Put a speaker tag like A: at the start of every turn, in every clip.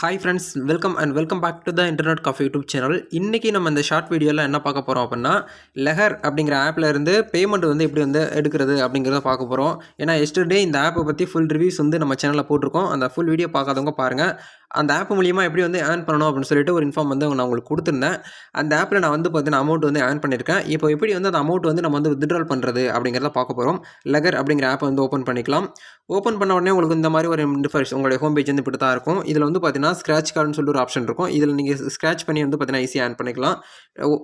A: Hi friends welcome and welcome back to the internet coffee YouTube channel இன்றைக்கி நம்ம இந்த short வீடியோவில் என்ன பார்க்க போகிறோம் அப்படின்னா லெஹர் அப்படிங்கிற ஆப்பில் இருந்து பேமெண்ட் வந்து எப்படி வந்து எடுக்கிறது அப்படிங்கிறத பார்க்க போகிறோம் ஏன்னா எஸ்டர்டே இந்த ஆப்பை பற்றி ஃபுல் ரிவ்யூஸ் வந்து நம்ம சேனலில் போட்டிருக்கோம். அந்த ஃபுல் வீடியோ பார்க்காதவங்க பாருங்கள் அந்த ஆப் மூலியமாக எப்படி வந்து ஏர்ன் பண்ணணும் அப்படின்னு சொல்லிட்டு ஒரு இன்ஃபார்ம் வந்து நான் உங்களுக்கு கொடுத்துருந்தேன். அந்த ஆப்பில் நான் வந்து பார்த்தீங்கன்னா அமௌண்ட் வந்து ஏர்ன் பண்ணியிருக்கேன். இப்போ எப்படி வந்து அந்த அமௌண்ட் வந்து நம்ம வந்து வித்ட்ரால் பண்ணுறது அப்படிங்கிறத பார்க்க போகிறோம் லெகர் அப்படிங்கிற ஆப்பை வந்து ஓப்பன் பண்ணிக்கலாம். ஓப்பன் பண்ண உடனே உங்களுக்கு இந்த மாதிரி ஒரு இன்டர்ஃபேஸ் உங்களுடைய ஹோம் பேஜ் வந்து இப்படி தான் இருக்கும். இதில் வந்து பார்த்தீங்கன்னா ஸ்க்ராட்ச் கார்டுன்னு சொல்லிட்டு ஒரு ஆப்ஷன் இருக்கும். இதில் நீங்கள் ஸ்க்ராட்ச் பண்ணி வந்து பார்த்தீங்கன்னா ஈஸியாக ஆன் பண்ணிக்கலாம்.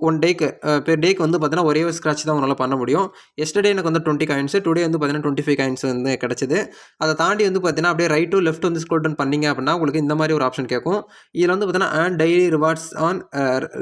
A: ஒன் டேக்கு பெர் டேக்கு வந்து பார்த்தீங்கன்னா ஒரே ஒரு ஸ்க்ராட்ச் தான் உங்களால் பண்ண முடியும். எஸ்டர்டே எனக்கு வந்து டுவெண்ட்டி காயின்ஸ் டுடே வந்து பார்த்தீங்கன்னா டுவெண்ட்டி ஃபைவ் காயின்ஸ் வந்து கிடச்சிது. அதை தாண்டி வந்து பார்த்தீங்கன்னா அப்படியே ரைட் டு லெஃப்ட் வந்து ஸ்க்ரோல் டவுன் பண்ணீங்க அப்படின்னா உங்களுக்கு இந்த மாதிரி ஒரு ஆப்ஷன் கேட்கும். இதில் வந்து பார்த்தீங்கன்னா ஆன் டெய்லி ரிவார்ட்ஸ் ஆன்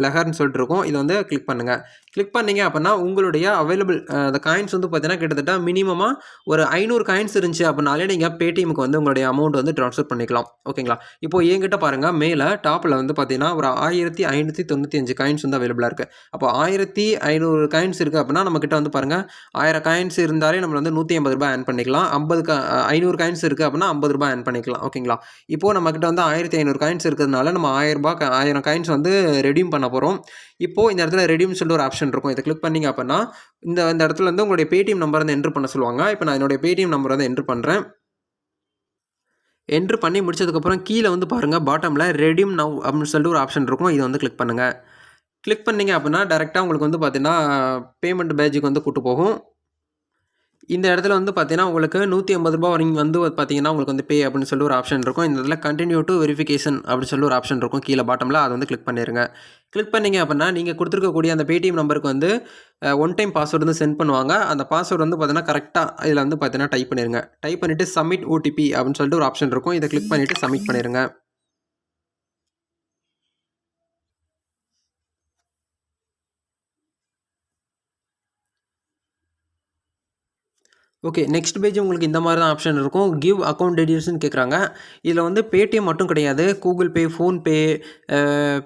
A: லெஹர்னு சொல்லிட்டு இருக்கும். இதை வந்து கிளிக் பண்ணுங்கள் கிளிக் பண்ணீங்க அப்படின்னா உங்களுடைய அவைலபிள் அந்த காயின்ஸ் வந்து பார்த்தீங்கன்னா கிட்டத்தட்ட மினிமமாக ஒரு ஐநூறு காயின்ஸ் இருந்துச்சு அப்படின்னாலே நீங்கள் பேடிஎம்க்கு வந்து உங்களுடைய அமௌண்ட் வந்து ட்ரான்ஸ்ஃபர் பண்ணிக்கலாம். ஓகேங்களா? இப்போ என்கிட்ட பாருங்கள் மேலே டாப்பில் வந்து பார்த்தீங்கன்னா ஒரு ஆயிரத்தி ஐநூற்றி தொண்ணூற்றி அஞ்சு காயின்ஸ் வந்து அவைலபிளாக இருக்குது அப்போ ஆயிரத்தி ஐநூறு காயின்ஸ் இருக்குது அப்படின்னா நம்மக்கிட்ட வந்து பாருங்கள் ஆயிரம் காயின்ஸ் இருந்தாலே நம்ம வந்து நூற்றி ஐம்பது ரூபாய் ஆன் பண்ணிக்கலாம். ஐம்பது க ஐநூறு காயின்ஸ் இருக்குது அப்படின்னா ஐம்பது ரூபாய் ஆன் பண்ணிக்கலாம். ஓகேங்களா? இப்போது நம்மக்கிட்ட வந்து ஆயிரத்தி ஐநூறு காயின்ஸ் இருக்கிறதுனால நம்ம ஆயிரம் ரூபாய் ஆயிரம் காயின்ஸ் வந்து ரெடியூம் பண்ண போகிறோம் இப்போது இந்த இடத்துல ரெடியூம் சொல்லிட்டு ஒரு ஆப்ஷன் இருக்கும். இதை கிளிக் பண்ணிங்க அப்படின்னா இந்த இந்த இடத்துல வந்து உங்களுடைய பேடிஎம் நம்பர் வந்து என்ட்ரு பண்ண சொல்லுவாங்க. இப்போ நான் என்னுடைய பேடிஎம் நம்பர் வந்து என்ட்ரு பண்ணுறேன் என்ட்ரு பண்ணி முடிச்சதுக்கப்புறம் கீழே வந்து பாருங்கள் பாட்டமில் ரெடியூம் நவ் அப்படின்னு சொல்லிட்டு ஒரு ஆப்ஷன் இருக்கும். இதை வந்து கிளிக் பண்ணுங்கள் கிளிக் பண்ணிங்க அப்படின்னா டேரெக்டாக உங்களுக்கு வந்து பார்த்தீங்கன்னா பேமெண்ட் பேஜுக்கு வந்து கூட்டு போகும். இந்த இடத்துல வந்து பார்த்தீங்கன்னா உங்களுக்கு நூற்றி ஐம்பது ரூபா வரைக்கும் வந்து பார்த்தீங்கன்னா உங்களுக்கு வந்து பே அப்படின்னு சொல்லி ஒரு ஆப்ஷன் இருக்கும். இந்த இடத்துல கண்டினியூ டு வெரிஃபிகேஷன் அப்படின்னு சொல்லி ஒரு ஆப்ஷன் இருக்கும். கீழே பாட்டமில் அதை வந்து கிளிக் பண்ணிடுங்க கிளிக் பண்ணிங்க அப்படின்னா நீங்கள் கொடுத்துருக்கக்கூடிய அந்த பேடிஎம் நம்பருக்கு வந்து ஒன் டைம் பாஸ்வேர்டு வந்து சென்ட் பண்ணுவாங்க. அந்த பாஸ்வேர்டு வந்து பார்த்தீங்கன்னா கரெக்டாக இதில் வந்து பார்த்தீங்கன்னா டைப் பண்ணிடுங்க டைப் பண்ணிவிட்டு சப்மிட் ஓடிபி அப்படின்னு சொல்லிட்டு ஒரு ஆப்ஷன் இருக்கும். இதை கிளிக் பண்ணிவிட்டு சப்மிட் பண்ணிடுங்க ஓகே நெக்ஸ்ட் பேஜ் உங்களுக்கு இந்த மாதிரி தான் ஆப்ஷன் இருக்கும் கிவ் அக்கௌண்ட் டீடைல்ஸ்னு கேட்குறாங்க இதில் வந்து பேடிஎம் மட்டும் கிடையாது. கூகுள் பே ஃபோன்பே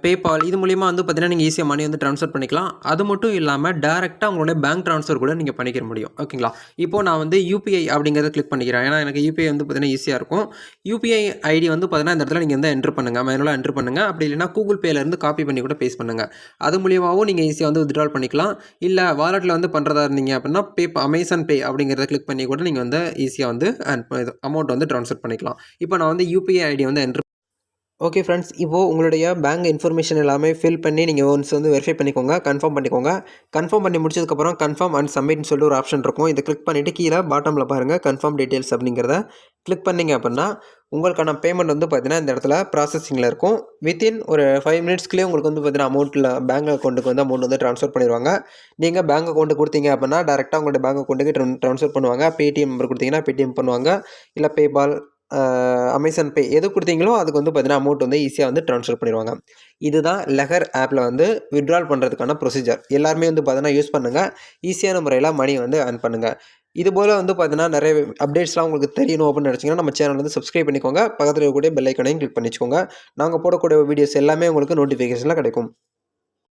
A: பேபால் இது மூலிமா வந்து பார்த்திங்கன்னா நீங்கள் ஈஸியாக மணி வந்து ட்ரான்ஸ்ஃபர் பண்ணிக்கலாம். அது மட்டும் இல்லாமல் டேரெக்டாக உங்களோட பேங்க் ட்ரான்ஸ்ஃபர் கூட நீங்கள் பண்ணிக்கிற முடியும். ஓகேங்களா இப்போது நான் வந்து யூபிஐ அப்படிங்கிறத கிளிக் பண்ணிக்கிறேன். ஏன்னா எனக்கு யூபிஐ வந்து பார்த்திங்கன்னா ஈஸியாக இருக்கும். யூபிஐ ஐடி வந்து பார்த்தீங்கன்னா இந்த இடத்துல நீங்கள் வந்து என்ட்ரு பண்ணுங்கள் மேனுவலாக என்ட்ரு பண்ணுங்கள் அப்படி இல்லைனா கூகுள் பேலேருந்து காப்பி பண்ணி கூட பேஸ் பண்ணுங்கள் அது மூலியமாகவும் நீங்கள் ஈஸியாக வந்து வித்ட்ரால் பண்ணிக்கலாம். இல்லை வாலெட்டில் வந்து பண்ணுறதா இருந்தீங்க அப்படின்னா பே அமேசான் பே அப்படிங்கிறத கிளிக் பண்ணி கூட நீங்கள் வந்து ஈஸியாக வந்து அமௌண்ட் வந்து ட்ரான்ஸ்ஃபர் பண்ணிக்கலாம். இப்போ நான் வந்து யூபிஐ ஐடி வந்து என்ட்ரு ஓகே ஃப்ரெண்ட்ஸ் இப்போது உங்களுடைய பேங்க் இன்ஃபர்மேஷன் எல்லாமே ஃபில் பண்ணி நீங்கள் ஒன்ஸ் வந்து வெரிஃபை பண்ணிக்கோங்க கன்ஃபார்ம் பண்ணிக்கோங்க. கன்ஃபார்ம் பண்ணி முடிச்சதுக்கப்புறம் கன்ஃபார்ம் அண்ட் சப்மிட்னு சொல்லிட்டு ஒரு ஆப்ஷன் இருக்கும். இதை கிளிக் பண்ணிவிட்டு கீழே பாட்டமில் பாருங்கள் கன்ஃபார்ம் டீட்டெயில்ஸ் அப்படிங்கிறத கிளிக் பண்ணிங்க அப்படின்னா உங்களுக்கான பேமெண்ட் வந்து பார்த்தீங்கன்னா இந்த இடத்துல ப்ராசஸிங்கில் இருக்கும். வித்தின் ஒரு ஃபைவ் மினிட்ஸ்க்குள்ளே உங்களுக்கு வந்து பார்த்தீங்கன்னா அமௌண்ட்டில் பேங்க் அக்கௌண்ட்டுக்கு வந்து அமௌண்ட் வந்து ட்ரான்ஸ்ஃபர் பண்ணிடுவாங்க. நீங்கள் பேங்க் அக்கௌண்ட்டு கொடுத்தீங்க அப்படின்னா டேரெக்டாக உங்களுடைய பேங்க் அக்கௌண்ட்டுக்கு ட்ரான்ஸ்ஃபர் பண்ணுவாங்க. பேடிஎம் நம்பர் கொடுத்தீங்கன்னா பேடிஎம் பண்ணுவாங்க. இல்லை பேபால் அமேசான் பே எது கொடுத்தீங்களோ அதுக்கு வந்து பார்த்தீங்கன்னா அமௌண்ட் வந்து ஈஸியாக வந்து ட்ரான்ஸ்ஃபர் பண்ணிடுவாங்க. இதுதான் லெஹர் ஆப்பில் வந்து விட்ரால் பண்ணுறதுக்கான ப்ரொசீஜர் எல்லாருமே வந்து பார்த்தீங்கன்னா யூஸ் பண்ணுங்கள் ஈஸியான முறையில் மணி வந்து ஏர்ன் பண்ணுங்கள் இது போல் வந்து பார்த்தீங்கன்னா நிறைய அப்டேட்ஸ்லாம் உங்களுக்கு தெரியணும் அப்படின்னு நினச்சிங்கன்னா நம்ம சேனல் வந்து சப்ஸ்கிரைப் பண்ணிக்கோங்க. பக்கத்தில் இருக்கக்கூடிய பெல் ஐக்கனையும் கிளிக் பண்ணிக்கோங்க நாங்கள் போடக்கூடிய வீடியோஸ் எல்லாமே உங்களுக்கு நோட்டிஃபிகேஷனில் கிடைக்கும்.